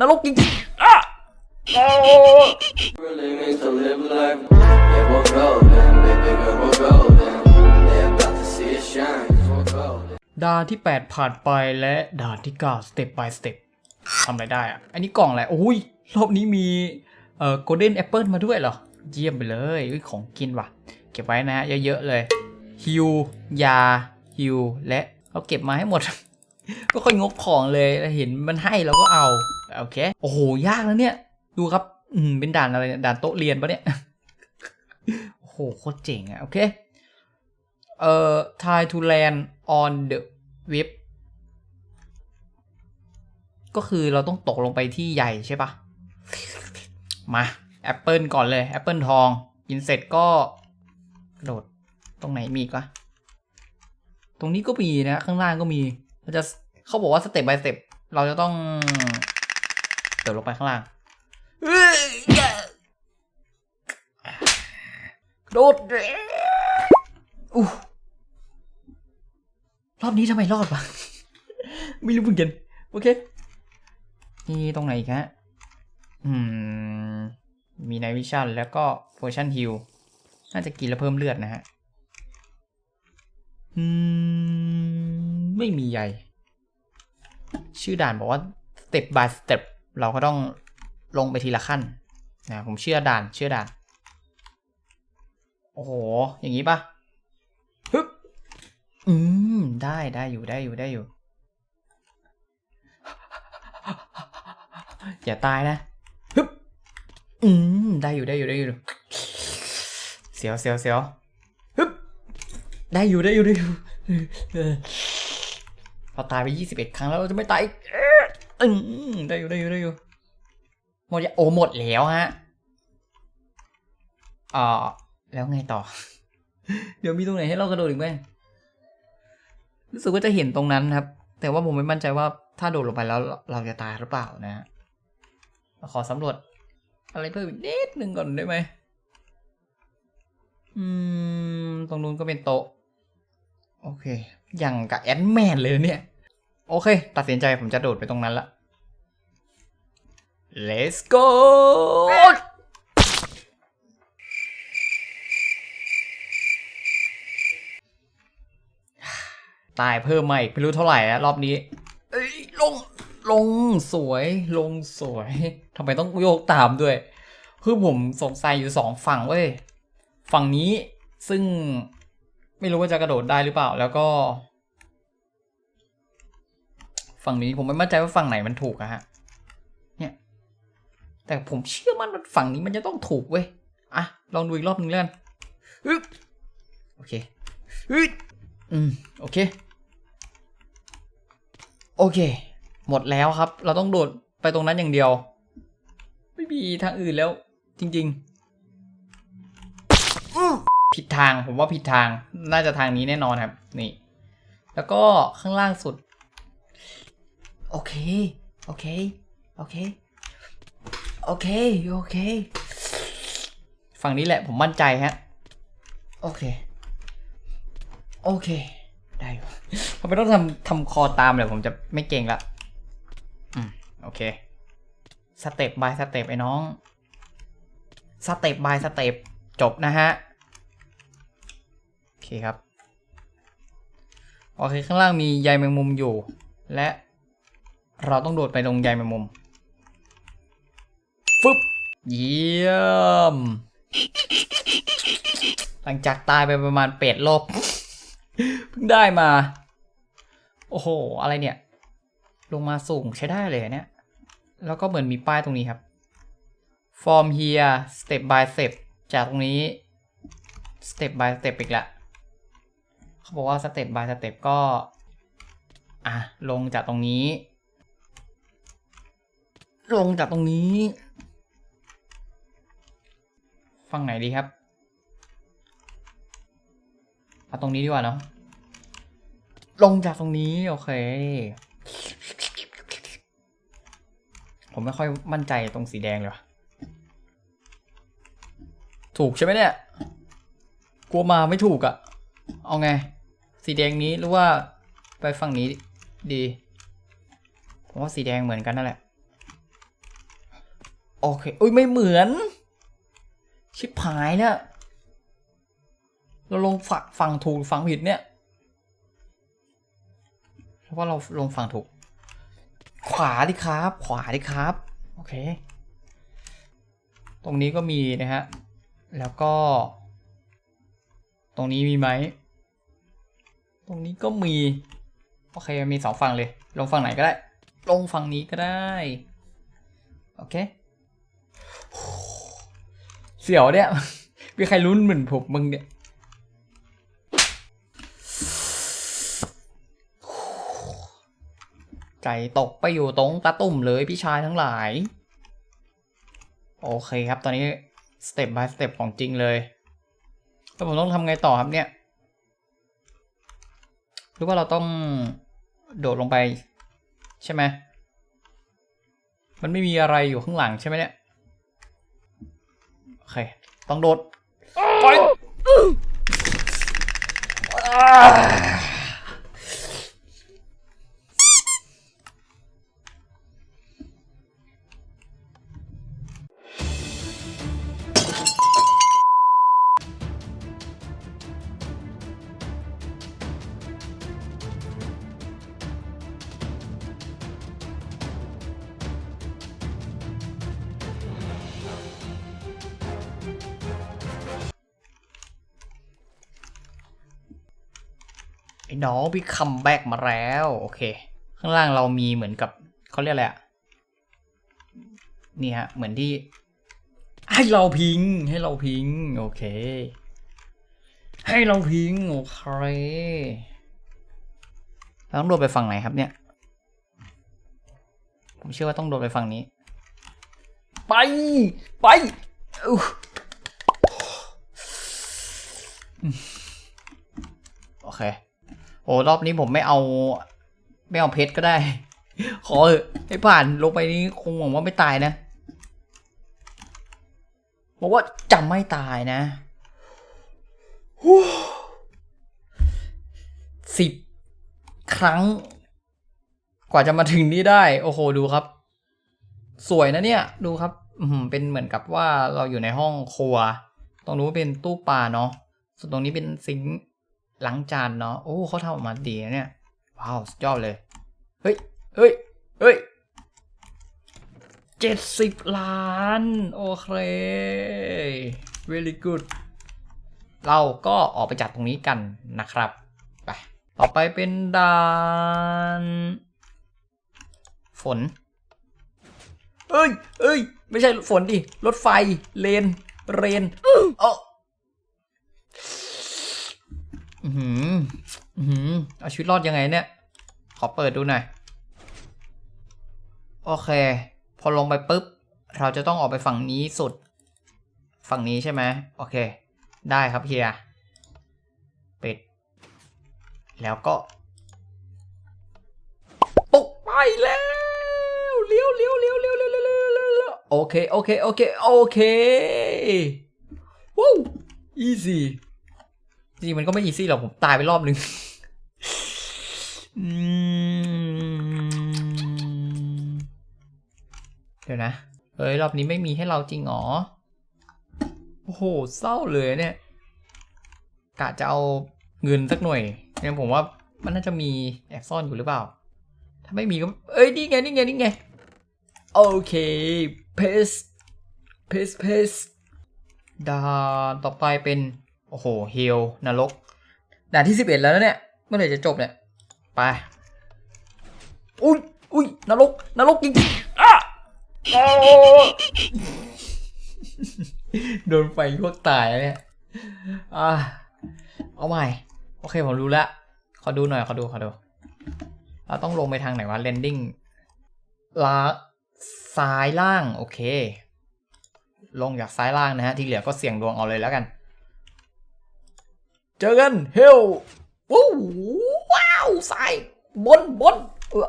นรกจริงๆอะโอ้ Really means to live life. Yeah, we're golden, baby girl, we're golden. They about to see us shine, 'cause we're golden. ด่านที่ 8 ผ่านไปและด่านที่9 step by step ทำอะไรได้อะอันนี้กล่องอะไรโอ้ย รอบนี้มีเอ่อ golden apple มาด้วยเหรอ เยี่ยมไปเลยอุ๊ยของกินว่ะ เก็บไว้นะฮะ เยอะๆเลยฮิวยาฮิวและเราเก็บมาให้หมด ก็ค่อยงกของเลยแล้วเห็นมันให้เราก็เอา โอเค โอ้โห ยากแล้วเนี่ย ดูครับ อืม เป็นด่านอะไรเนี่ย ด่านโต๊ะเรียนปะเนี่ย โอ้โห โคตรเจ๋งอะโอเค เอ่อ try to land on the web ก็คือเราต้องตกลงไปที่ใหญ่ใช่ปะมาแอปเปิลก่อนเลยแอปเปิลทอง กินเสร็จก็กระโดด ตรงไหนมีกวะตรงนี้ก็มีนะ ข้างล่างก็มีเราจะเขาบอกว่าสเต็ป by สเต็ปเราจะต้อง ดินลงไปข้างล่างเอ้ยกระโดดอู้รอบนี้ทำไมรอดวะ ไม่รู้เหมือนกัน โอเค นี่ตรงไหนอีกฮะอืม มีไนวิชั่นแล้วก็โพชั่นฮิลน่าจะกินแล้วเพิ่มเลือดนะฮะ อืม ไม่มีใหญ่ ชื่อด่านบอกว่า step by step เเราก็ต้องลงไปทีละขั้นนะผมเชื่อด่านเชื่อด่าน โอ้โห อย่างนี้ปะฮึบอืม ได้ได้อยู่ได้อยู่ได้อยู่ อย่าตายนะฮึบอืม ได้อยู่ได้อยู่ได้อยู่ เสียวเสียวเสียวฮึบได้อยู่ได้อยู่ได้อยู่เอตายไปยี่สิบเอ็ดครั้งแล้วเราจะไม่ตายอีก อืมได้อยู่ได้อยู่ได้อยู่หมดโอ้หมดแล้วฮะอ่าแล้วไงต่อ เดี๋ยวมีตรงไหนให้เรากระโดดอีกไหมรู้สึกว่าจะเห็นตรงนั้นครับ แต่ว่าผมไม่มั่นใจว่าถ้าโดดลงไปแล้วเราจะตายหรือเปล่านะฮะขอสำรวจ อะไรเพิ่มอีกนิดนึงก่อนได้ไหมอืม ตรงนู้นก็เป็นโต๊ะ โอเค อย่างกับแอนแมนเลยเนี่ย โอเค ตัดสินใจผมจะโดดไปตรงนั้นละ let's go ตายเพิ่มมาอีกไม่รู้เท่าไหร่อะรอบนี้ เอ้ยลง ลงสวย ลงสวยทำไมต้องโยกตามด้วย คือผมสงสัยอยู่สองฝั่งเว้ย ฝั่งนี้ซึ่งไม่รู้ว่าจะกระโดดได้หรือเปล่า แล้วก็ ฝั่งนี้ผมไม่มั่นใจว่าฝั่งไหนมันถูกอะฮะ แต่ผมเชื่อมั่นว่าฝั่งนี้มันจะต้องถูกเว้ย อะ ลองดูอีกรอบนึงแล้วกันอึ๊บโอเคอึ๊ดอืม โอเค โอเค หมดแล้วครับ เราต้องโดดไปตรงนั้นอย่างเดียว ไม่มีทางอื่นแล้ว จริง ๆ ผิดทาง ผมว่าผิดทาง น่าจะทางนี้แน่นอนครับ นี่ แล้วก็ข้างล่างสุด โอเค โอเค โอเค โอเค โอเค ฝั่งนี้แหละผมมั่นใจฮะ โอเค โอเค ได้อยู่ทำไมต้องทำทำคอตามเลยผมจะไม่เก่งละ อืม โอเค สเต็ปบายสเต็ปไอ้น้อง สเต็ปบายสเต็ปจบนะฮะ โอเคครับ โอเค ข้างล่างมีใยแมงมุมอยู่ และเราต้องโดดไปตรงใยแมงมุม ฟึบเยี่ยม หลังจากตายไปประมาณเป็ดรอบเพิ่งได้มา โอ้โห อะไรเนี่ย ลงมาสูงใช้ได้เลยเนี่ย แล้วก็เหมือนมีป้ายตรงนี้ครับ from here step by step จากตรงนี้ step by step อีกละเขาบอกว่า step by step ก็ อะ ลงจากตรงนี้ ลงจากตรงนี้ ฝั่งไหนดีครับ เอาตรงนี้ดีกว่าเนาะ ลงจากตรงนี้โอเค ผมไม่ค่อยมั่นใจตรงสีแดงเลยวะถูกใช่ไหมเนี่ย กลัวมาไม่ถูกอะ่ะเอาไง สีแดงนี้หรือว่าไปฝั่งนี้ดี ผมว่าสีแดงเหมือนกันนั่นแหละ โอเค อุ้ยไม่เหมือน ชิบหายเนี่ย เราลงฝังฟังถูกฟังผิดเนี่ย เพราะว่าเราลงฟังถูก ขวาดิครับ ขวาดิครับ โอเค ตรงนี้ก็มีนะฮะ แล้วก็ ตรงนี้มีไหม ตรงนี้ก็มี โอเค มีสองฝั่งเลย ลงฝั่งไหนก็ได้ ลงฝั่งนี้ก็ได้ โอเค เสียวเนี่ยมีใครรุ้นเหมือนผมมึงเนี่ยใจตกไปอยู่ตรงตาตุ่มเลยพี่ชายทั้งหลาย โอเคครับตอนนี้สเต็ป by สเต็ปของจริงเลย แล้วผมต้องทำไงต่อครับเนี่ยหรือว่าเราต้องโดดลงไป ใช่ไหมมันไม่มีอะไรอยู่ข้างหลังใช่ไหมเนี่ย เค ต้องโดดไป ไอ้น้องพี่คัมแบ็กมาแล้วโอเค ข้างล่างเรามีเหมือนกับเขาเรียกอะไรอะนี่ฮะ เหมือนที่ให้เราพิง ให้เราพิง โอเค ให้เราพิง โอเคเราต้องโดดไปฝั่งไหนครับเนี่ย ผมเชื่อว่าต้องโดดไปฝั่งนี้ ไป ไปโอเค อ้รอบนี้ผมไม่เอา ไม่เอาเพชรก็ได้ ขอให้ผ่านลงไปนี้คงหวังว่าไม่ตายนะบอกว่าจะไม่ตายนะสิบครั้ง กว่าจะมาถึงนี้ได้ โอ้โห ดูครับ สวยนะเนี่ย ดูครับเป็นเหมือนกับว่าเราอยู่ในห้องครัว ตรงนู้นเป็นตู้ปลาเนาะส่วนตรงนี้เป็นซิงค์ ล้างจานเนาะโอ้เขาทำออกมาดีนะเนี่ยว้าวสุดยอดเลยเฮ้ยเฮ้ยเฮ้ยเจ็ดสิบล้าน โอเค very good เราก็ออกไปจัดตรงนี้กันนะครับไปต่อไปเป็นด่าน ฝน เอ้ยเอ้ย ไม่ใช่ฝนดิ รถไฟ เลน เรนเออ อืมอืมเอาชีวิตรอดยังไงเนี่ย ขอเปิดดูหน่อย โอเค พอลงไปปุ๊บ เราจะต้องออกไปฝั่งนี้สุด ฝั่งนี้ใช่ไหม โอเค ได้ครับเฮีย ปิด แล้วก็ ปุ๊บไปแล้ว เลี้ยวเลี้ยวเลี้ยวเลี้ยวเลี้ยวเลี้ยวโอเค โอเค โอเค โอเควู้ easy จริงๆมันก็ไม่ easy หรอกผมตายไปรอบนึงอืมเดี๋ยวนะเฮ้ยรอบนี้ไม่มีให้เราจริงเหรอ โอ้โหเศร้าเลยเนี่ย กะจะเอาเงินสักหน่วยเนี่ยผมว่ามันน่าจะมีแอบซ่อนอยู่หรือเปล่า ถ้าไม่มีก็ เอ้ยนี่ไงนี่ไงนี่ไง โอเคเพสเพสเพสด่านต่อไปเป็น โอ้โหเฮลนรกด่านที่สิบเอ็ดแล้วนะเนี่ย เมื่อไหร่จะจบเนี่ย ไป อุ้ยอุ้ยนรกนรกจริงๆอะโอ้โดนไฟพวกตายแล้วเนี่ยอ่าเอาใหม่ โอเคผมรู้แล้ว ขอดูหน่อย ขอดู ขอดู เราต้องลงไปทางไหนวะ landing ลาซ้ายล่าง โอเค ลงจากซ้ายล่างนะฮะ ที่เหลือก็เสี่ยงดวงเอาเลยแล้วกัน เจอกันเฮลวู้ว้าวซ้ายบนบนเออ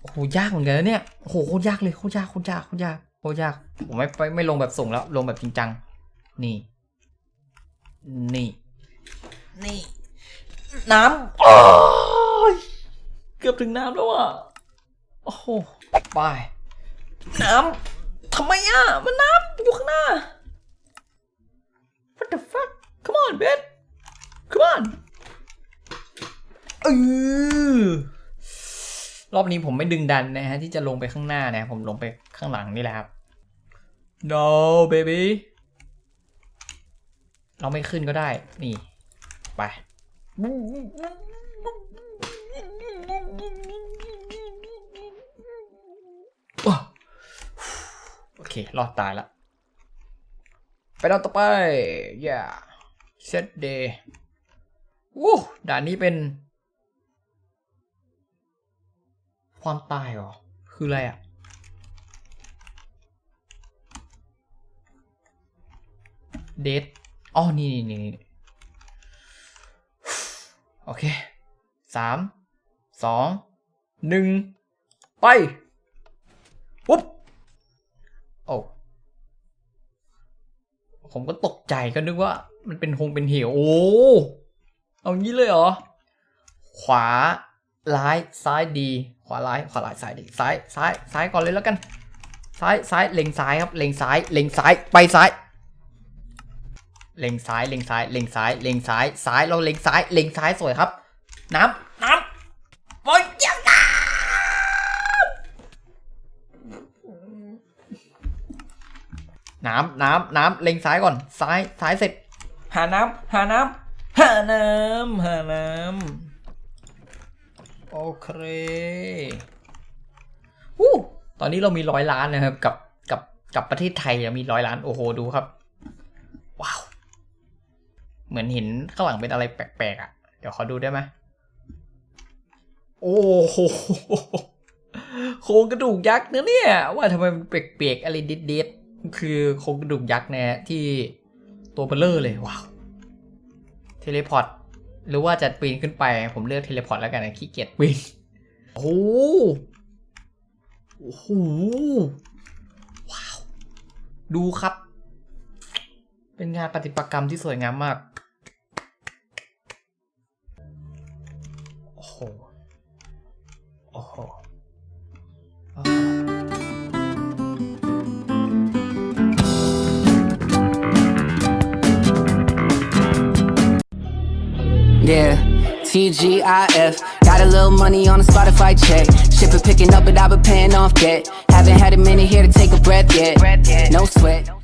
โอ้โหยากเหมือนกันนะเนี่ยโอ้โหโคตรยากเลยโคตรยากโคตรยากโคตรยากโคตรยากผมไม่ไม่ไม่ลงแบบส่งแล้วลงแบบจริงจังนี่นี่ นี่ น้ำโอ้ยเกือบถึงน้ำแล้วอะโอ้โหไปน้ำทำไมอะ มันน้ำอยู่ข้างหน้า What the fuck Come on bitch Come on เออรอบนี้ผมไม่ดึงดันนะฮะ ที่จะลงไปข้างหน้านะ ผมลงไปข้างหลังนี่แหละครับ No baby เราไม่ขึ้นก็ได้ นี่ ไป โอเค รอดตายละไปดาวต่อไปอย่าเซตเดย์วู้ด่านนี้เป็น ความตายเหรอ คืออะไรอะ เดทอ๋อนี่นี่นี่นี่โอเคสามสองหนึ่งไป ปุ๊บ โอ้ผมก็ตกใจก็นึกว่า มันเป็นคงเป็นเหว โอ้ เอางี้เลยเหรอ ขวาร้ายซ้ายดี ขวาร้ายขวาร้ายซ้ายดีซ้ายซ้ายซ้ายก่อนเลยแล้วกัน ซ้ายซ้ายเล็งซ้ายครับเล็งซ้ายเล็งซ้ายไปซ้าย เล็งซ้ายเล็งซ้ายเล็งซ้ายเล็งซ้ายซ้ายเราเล็งซ้ายเล็งซ้ายสวยครับ น้ำน้ำโอ้ยยังน้ำน้ำน้ำน้ำเล็งซ้ายก่อน ซ้ายซ้ายเสร็จ หาน้ำหาน้ำหาน้ำหาน้ำ โอเควู้ตอนนี้เรามีร้อยล้านนะครับ กับกับกับประเทศไทยอะมีร้อยล้านโอ้โหดูครับ ว้าว เหมือนเห็นข้างหลังเป็นอะไรแปลกๆอะ เดี๋ยวขอดูได้ไหมโอ้โหโครงกระดูกยักษ์นะเนี่ย ว่าทำไมมันเปียกๆอะไรเด็ดๆคือโครงกระดูกยักษ์นะที่ตัวเบลเลอร์เลยว้าว เทเลพอร์ต หรือว่าจะปีนขึ้นไป ผมเลือกเทเลพอร์ตแล้วกันนะขี้เกียจปีนโอ้โหโอ้โหว้าว ดูครับ เป็นงานปฏิปกรรมที่สวยงามมาก โอ้โหโอ้โห TGIF. Got a little money on a Spotify check. Shipper picking up, but I've been paying off debt. Haven't had a minute here to take a breath yet. No sweat.